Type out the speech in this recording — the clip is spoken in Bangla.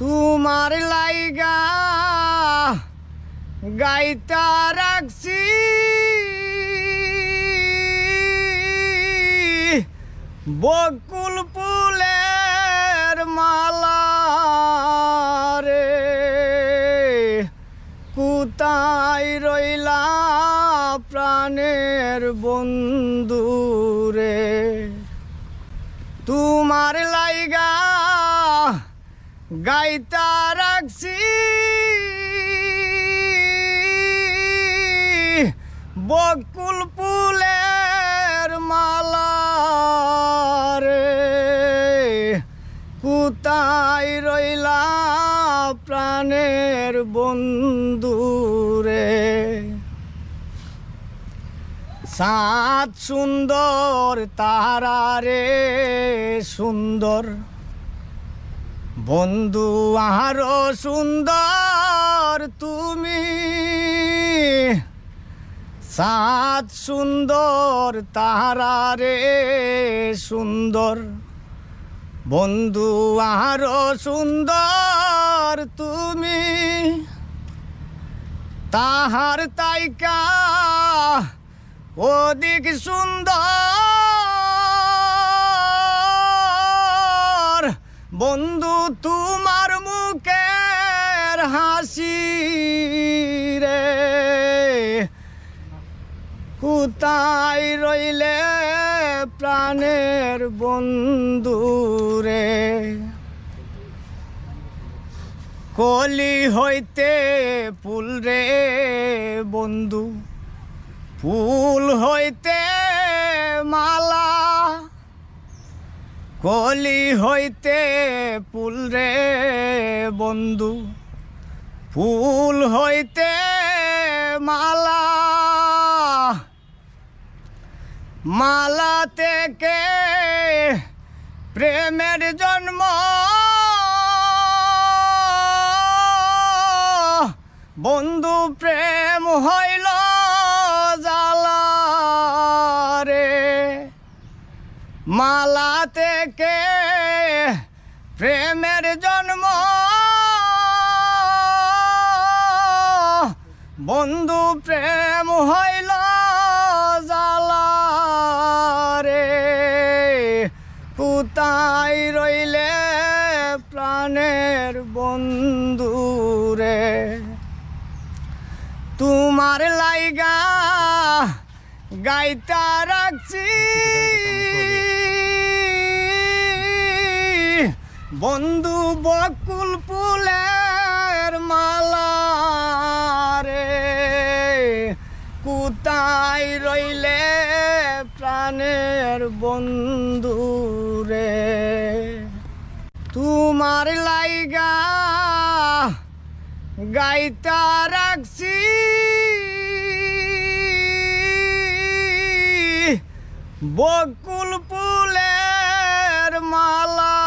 তোমার লাইগা গাইতা রাখছি। বকুল ফুলের মালা রে কুতাই রইলা প্রাণের বন্ধু রে? তোমার লাইগা গাইতা রাখছি। বকুল ফুলের মালা রে। কুতাই রইলা প্রাণের বন্ধু রে? সাত সুন্দর তারা রে, সুন্দর। বন্ধু আরও সুন্দর তুমি। সাত সুন্দর তারা রে সুন্দর। বন্ধু আরও সুন্দর তুমি। তাহার তাইকা অধিক সুন্দর। বন্ধু, তোমার মুখের হাসি রে। কুতাই রইলে প্রাণের বন্ধু রে? কলি হইতে ফুল রে বন্ধু, ফুল হইতে কলি হইতে ফুল রে বন্ধু, ফুল হইতে মালা। মালা থেকে প্রেমের জন্ম। বন্ধু, প্রেম হইল মালা থেকে প্রেমের জন্ম। বন্ধু প্রেম হইল জালা রে কুতাই রইলে প্রাণের বন্ধু রে? তোমার লাইগা গাইতা রাখছি। বন্ধু বকুল ফুলের মালা রে কুতাই রইলে প্রাণের বন্ধু রে? তোমার লাইগা গাইতা রাখছি। বকুল ফুলের মালা